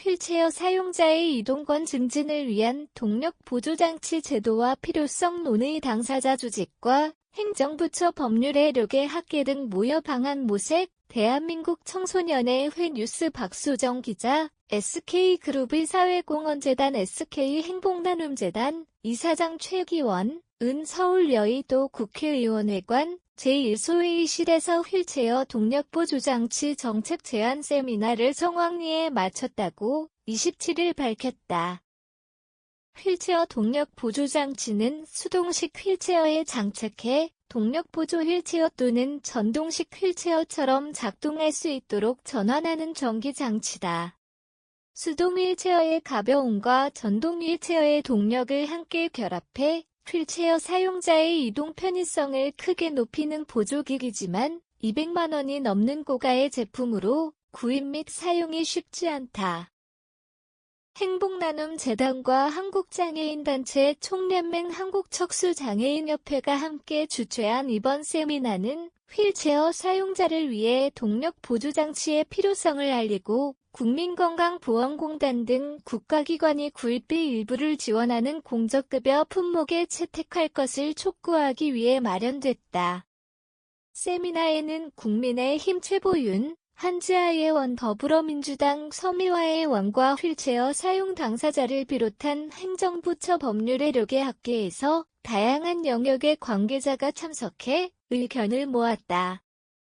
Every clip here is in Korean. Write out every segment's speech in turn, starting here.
휠체어 사용자의 이동권 증진을 위한 동력 보조장치 제도와 필요성 논의 당사자 조직과 행정부처 법률의료계 학계 등 모여 방한 모색 대한민국 청소년의 회 뉴스 박수정 기자 SK그룹의 사회공헌재단 SK행복나눔재단 이사장 최기원 은 서울 여의도 국회의원회관 제1소회의실에서 휠체어 동력보조 장치 정책 제안 세미나를 성황리에 마쳤다고 27일 밝혔다. 휠체어 동력 보조 장치는 수동식 휠체어에 장착해 동력 보조 휠체어 또는 전동식 휠체어처럼 작동할 수 있도록 전환하는 전기 장치다. 수동 휠체어의 가벼움과 전동 휠체어의 동력을 함께 결합해 휠체어 사용자의 이동 편의성을 크게 높이는 보조기기지만 200만 원이 넘는 고가의 제품으로 구입 및 사용이 쉽지 않다. 행복나눔 재단과 한국장애인단체 총연맹 한국척수장애인협회가 함께 주최한 이번 세미나는 휠체어 사용자를 위해 동력 보조장치의 필요성을 알리고 국민건강보험공단 등 국가기관이 구입비 일부를 지원하는 공적급여 품목에 채택할 것을 촉구하기 위해 마련됐다. 세미나에는 국민의힘 최보윤, 한지아의 원 더불어민주당 서미화의 원과 휠체어 사용 당사자를 비롯한 행정부처 법률의료계 학계에서 다양한 영역의 관계자가 참석해 의견을 모았다.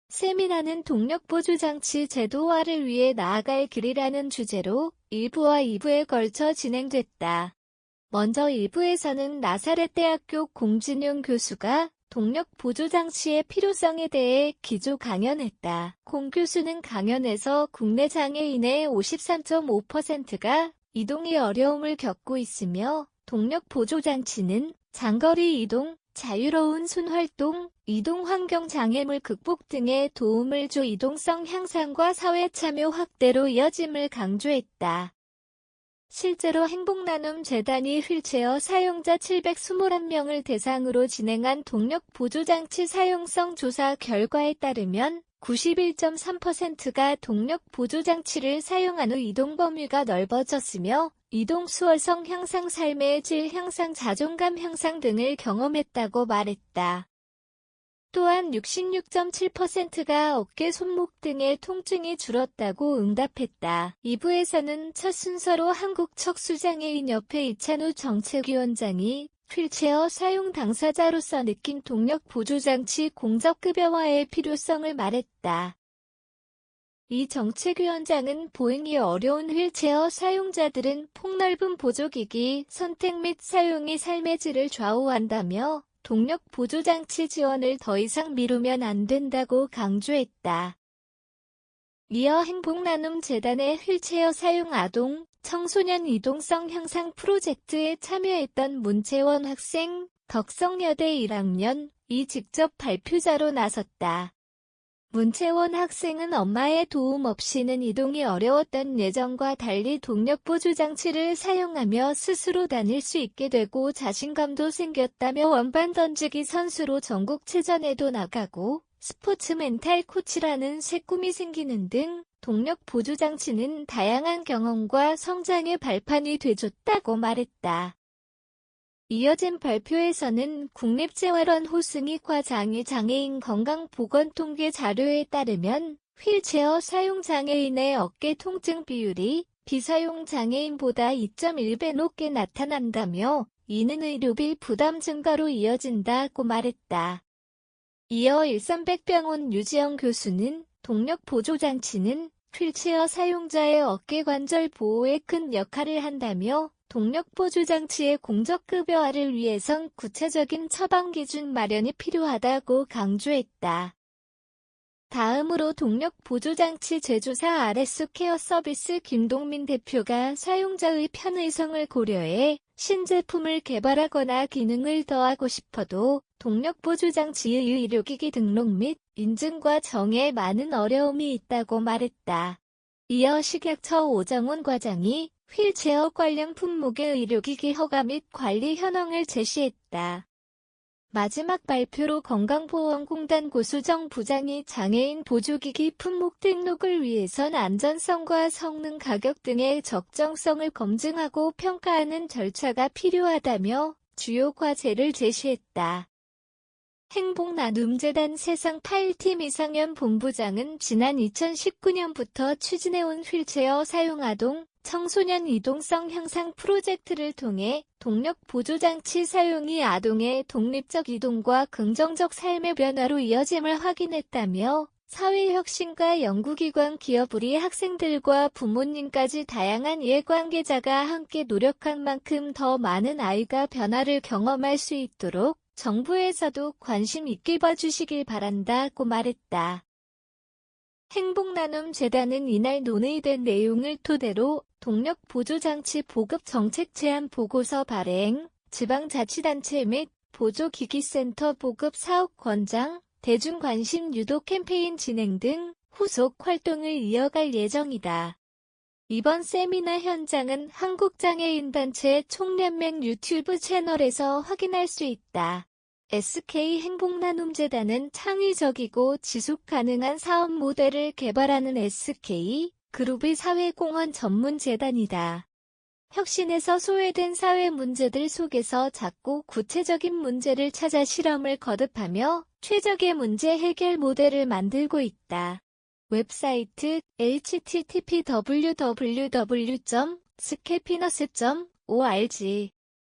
세미나는 동력 보조 장치 제도화를 위해 나아갈 길이라는 주제로 1부와 2부에 걸쳐 진행됐다. 먼저 1부에서는 나사렛 대학교 공진용 교수가 동력 보조 장치의 필요성에 대해 기조 강연했다. 공 교수는 강연에서 국내 장애인의 53.5%가 이동이 어려움을 겪고 있으며 동력 보조 장치는 장거리 이동, 자유로운 손활동, 이동 환경 장애물 극복 등의 도움을 줘 이동성 향상과 사회 참여 확대로 이어짐을 강조했다. 실제로 행복나눔 재단이 휠체어 사용자 721명을 대상으로 진행한 동력 보조장치 사용성 조사 결과에 따르면 91.3%가 동력 보조장치를 사용한 후 이동 범위가 넓어졌으며 이동 수월성 향상 삶의 질 향상 자존감 향상 등을 경험했다고 말했다. 또한 66.7%가 어깨, 손목 등의 통증이 줄었다고 응답했다. 2부에서는 첫 순서로 한국 척수장애인 협회 이찬우 정책위원장이 휠체어 사용 당사자로서 느낀 동력 보조장치 공적급여화의 필요성을 말했다. 이 정책위원장은 보행이 어려운 휠체어 사용자들은 폭넓은 보조기기 선택 및 사용이 삶의 질을 좌우한다며 동력 보조장치 지원을 더 이상 미루면 안 된다고 강조했다. 이어 행복나눔 재단의 휠체어 사용 아동, 청소년 이동성 향상 프로젝트에 참여했던 문채원 학생, 덕성여대 1학년, 이 직접 발표자로 나섰다. 문채원 학생은 엄마의 도움 없이는 이동이 어려웠던 예전과 달리 동력보조장치를 사용하며 스스로 다닐 수 있게 되고 자신감도 생겼다며 원반 던지기 선수로 전국체전에도 나가고 스포츠 멘탈 코치라는 새 꿈이 생기는 등 동력 보조 장치는 다양한 경험과 성장의 발판이 돼줬다고 말했다. 이어진 발표에서는 국립재활원 호승희 과장이 장애인 건강보건통계 자료에 따르면 휠체어 사용 장애인의 어깨 통증 비율이 비사용 장애인보다 2.1배 높게 나타난다며 이는 의료비 부담 증가로 이어진다고 말했다. 이어 일산백병원 유지영 교수는 동력 보조장치는 휠체어 사용자의 어깨 관절 보호에 큰 역할을 한다며 동력보조 장치의 공적급여화를 위해선 구체적인 처방 기준 마련이 필요하다고 강조했다. 다음으로 동력보조장치 제조사 RS 케어 서비스 김동민 대표가 사용자의 편의성을 고려해 신제품을 개발하거나 기능을 더하고 싶어도 동력보조장치의 의료기기 등록 및 인증과 정에 많은 어려움이 있다고 말했다. 이어 식약처 오정훈 과장이 휠체어 관련 품목의 의료기기 허가 및 관리 현황을 제시했다. 마지막 발표로 건강보험공단 고수정 부장이 장애인 보조기기 품목 등록을 위해선 안전성과 성능 가격 등의 적정성을 검증하고 평가하는 절차가 필요하다며 주요 과제를 제시했다. 행복나눔재단 세상 8팀 이상현 본부장은 지난 2019년부터 추진해온 휠체어 사용 아동, 청소년 이동성 향상 프로젝트를 통해 동력 보조장치 사용이 아동의 독립적 이동과 긍정적 삶의 변화로 이어짐을 확인했다며 사회혁신과 연구기관 기업 우리 학생들과 부모님까지 다양한 이해관계자가 함께 노력한 만큼 더 많은 아이가 변화를 경험할 수 있도록 정부에서도 관심 있게 봐주시길 바란다고 말했다. 행복나눔 재단은 이날 논의된 내용을 토대로 동력 보조장치 보급 정책 제안 보고서 발행, 지방자치단체 및 보조기기센터 보급 사업 권장, 대중관심 유도 캠페인 진행 등 후속 활동을 이어갈 예정이다. 이번 세미나 현장은 한국장애인단체 총연맹 유튜브 채널에서 확인할 수 있다. SK 행복나눔재단은 창의적이고 지속 가능한 사업 모델을 개발하는 SK 그룹의 사회공헌 전문 재단이다. 혁신에서 소외된 사회 문제들 속에서 작고 구체적인 문제를 찾아 실험을 거듭하며 최적의 문제 해결 모델을 만들고 있다. 웹사이트 http www.scapi너스.org